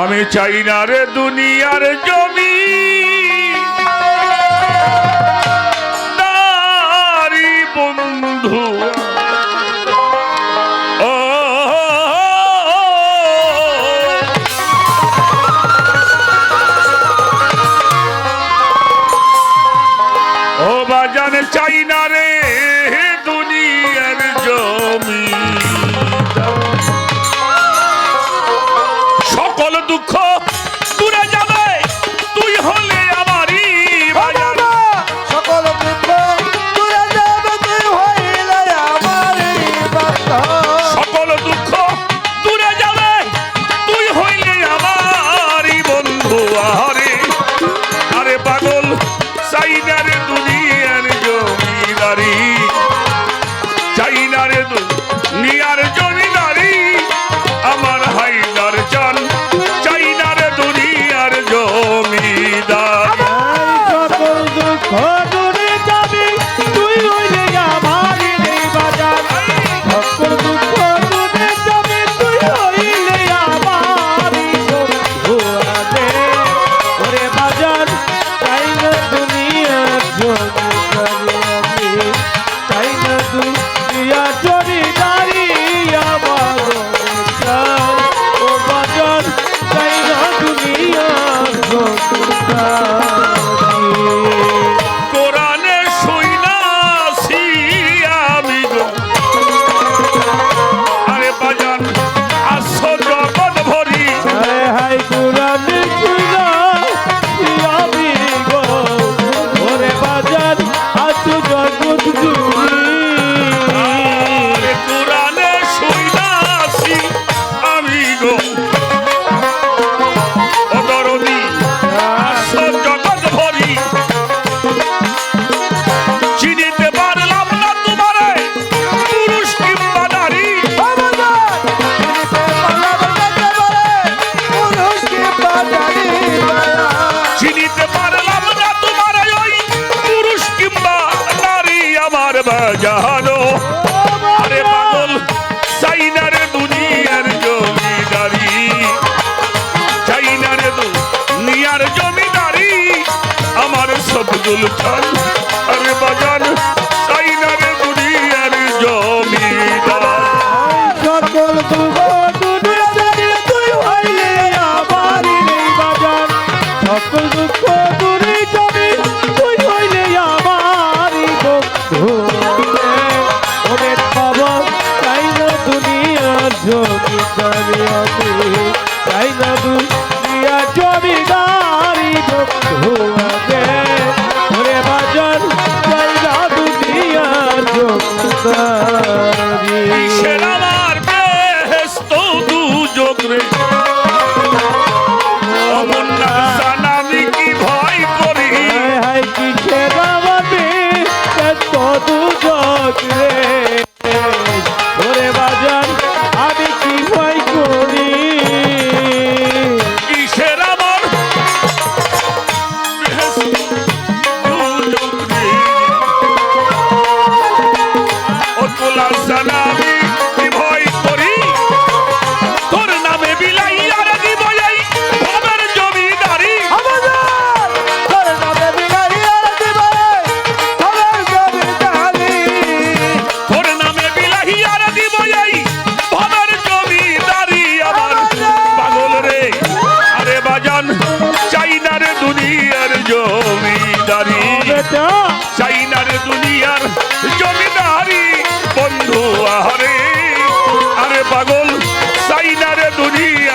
আমি চাই না রে দুনিয়ার জমি। বন্ধু Jehovah,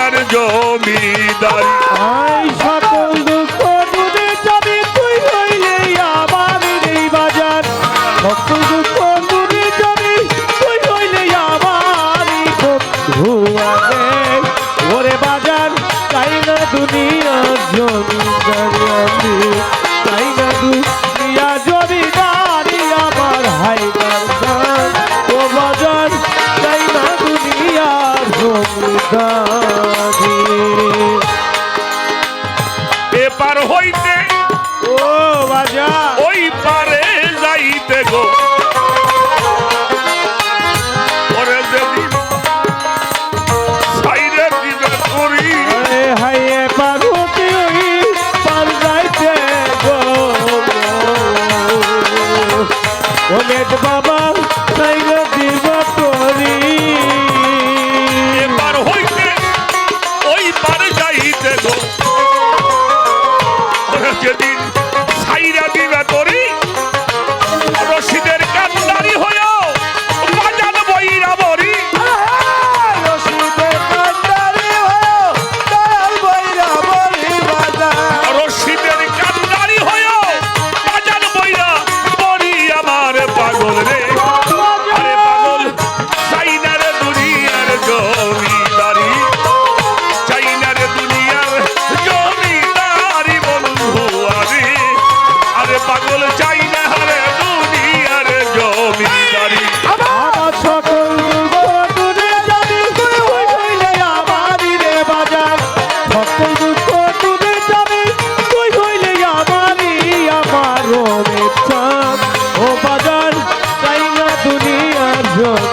আমার জমিদার। সকল দুঃখ দূরে যাবে তুই হইলে আমার এই বাজার। সকল দুঃখ দূরে যাবে তুই হইলে আমার ওরে বাজার, তাই না দুনিয়া জমিদার আমি? তাই না দুনিয়া জমিদারি আমার হাইদার ও বাজার, তাই না দুনিয়া জমিদার? হইতে। ও বাজা। ওই পারে যাইতে গো। দুনিয়ার